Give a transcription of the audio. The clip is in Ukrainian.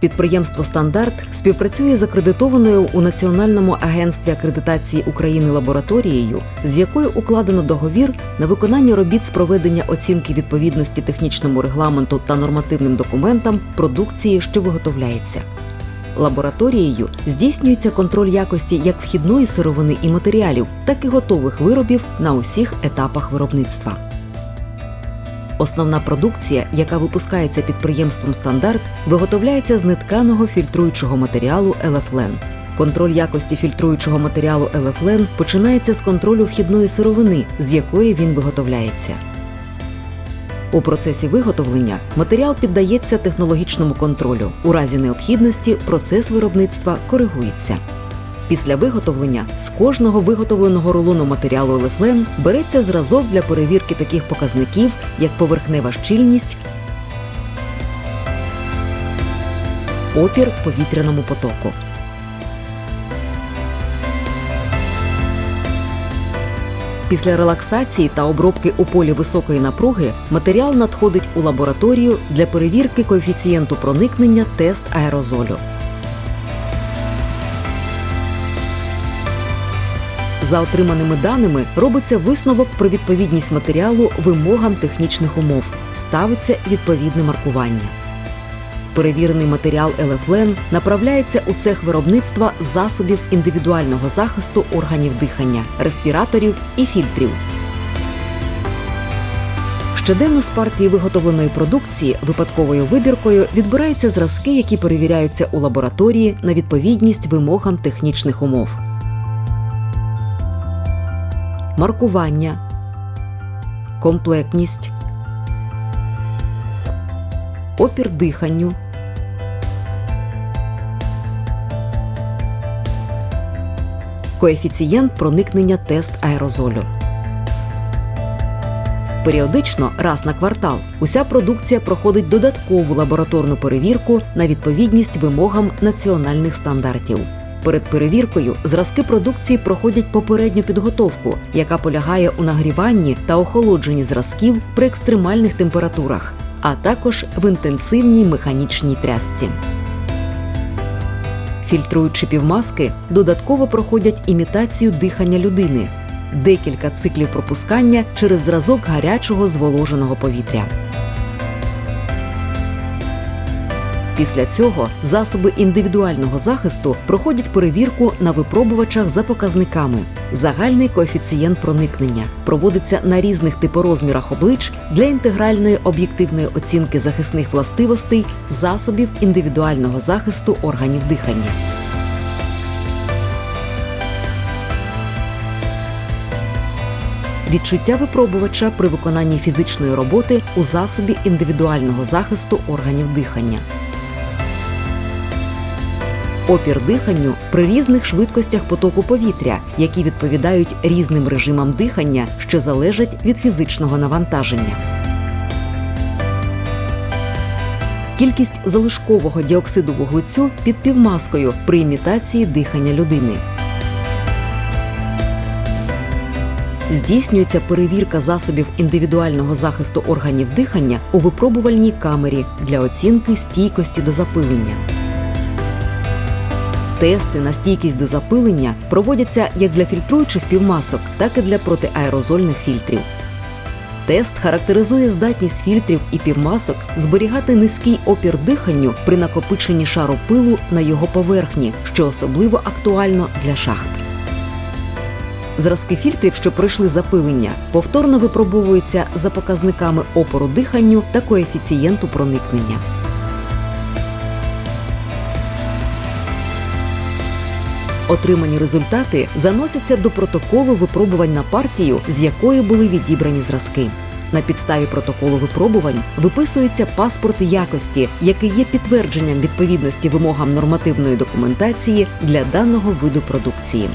Підприємство Стандарт співпрацює з акредитованою у Національному агентстві акредитації України лабораторією, з якою укладено договір на виконання робіт з проведення оцінки відповідності технічному регламенту та нормативним документам продукції, що виготовляється. Лабораторією здійснюється контроль якості як вхідної сировини і матеріалів, так і готових виробів на усіх етапах виробництва. Основна продукція, яка випускається підприємством Стандарт, виготовляється з нетканого фільтруючого матеріалу Елефлен. Контроль якості фільтруючого матеріалу Елефлен починається з контролю вхідної сировини, з якої він виготовляється. У процесі виготовлення матеріал піддається технологічному контролю. У разі необхідності процес виробництва коригується. Після виготовлення з кожного виготовленого рулону матеріалу Елефлен береться зразок для перевірки таких показників, як поверхнева щільність, опір повітряному потоку. Після релаксації та обробки у полі високої напруги матеріал надходить у лабораторію для перевірки коефіцієнту проникнення тест аерозолю. За отриманими даними робиться висновок про відповідність матеріалу вимогам технічних умов, ставиться відповідне маркування. Перевірений матеріал Елефлен направляється у цех виробництва засобів індивідуального захисту органів дихання, респіраторів і фільтрів. Щоденно з партії виготовленої продукції випадковою вибіркою відбираються зразки, які перевіряються у лабораторії на відповідність вимогам технічних умов. Маркування, комплектність, опір диханню, коефіцієнт проникнення тест аерозолю. Періодично, раз на квартал, уся продукція проходить додаткову лабораторну перевірку на відповідність вимогам національних стандартів. Перед перевіркою зразки продукції проходять попередню підготовку, яка полягає у нагріванні та охолодженні зразків при екстремальних температурах, а також в інтенсивній механічній трясці. Фільтруючи півмаски, додатково проходять імітацію дихання людини, декілька циклів пропускання через зразок гарячого зволоженого повітря. Після цього засоби індивідуального захисту проходять перевірку на випробувачах за показниками. Загальний коефіцієнт проникнення проводиться на різних типорозмірах облич для інтегральної об'єктивної оцінки захисних властивостей засобів індивідуального захисту органів дихання. Відчуття випробувача при виконанні фізичної роботи у засобі індивідуального захисту органів дихання. Опір диханню при різних швидкостях потоку повітря, які відповідають різним режимам дихання, що залежать від фізичного навантаження. Кількість залишкового діоксиду вуглецю під півмаскою при імітації дихання людини. Здійснюється перевірка засобів індивідуального захисту органів дихання у випробувальній камері для оцінки стійкості до запилення. Тести на стійкість до запилення проводяться як для фільтруючих півмасок, так і для протиаерозольних фільтрів. Тест характеризує здатність фільтрів і півмасок зберігати низький опір диханню при накопиченні шару пилу на його поверхні, що особливо актуально для шахт. Зразки фільтрів, що пройшли запилення, повторно випробовуються за показниками опору диханню та коефіцієнту проникнення. Отримані результати заносяться до протоколу випробувань на партію, з якої були відібрані зразки. На підставі протоколу випробувань виписується паспорт якості, який є підтвердженням відповідності вимогам нормативної документації для даного виду продукції.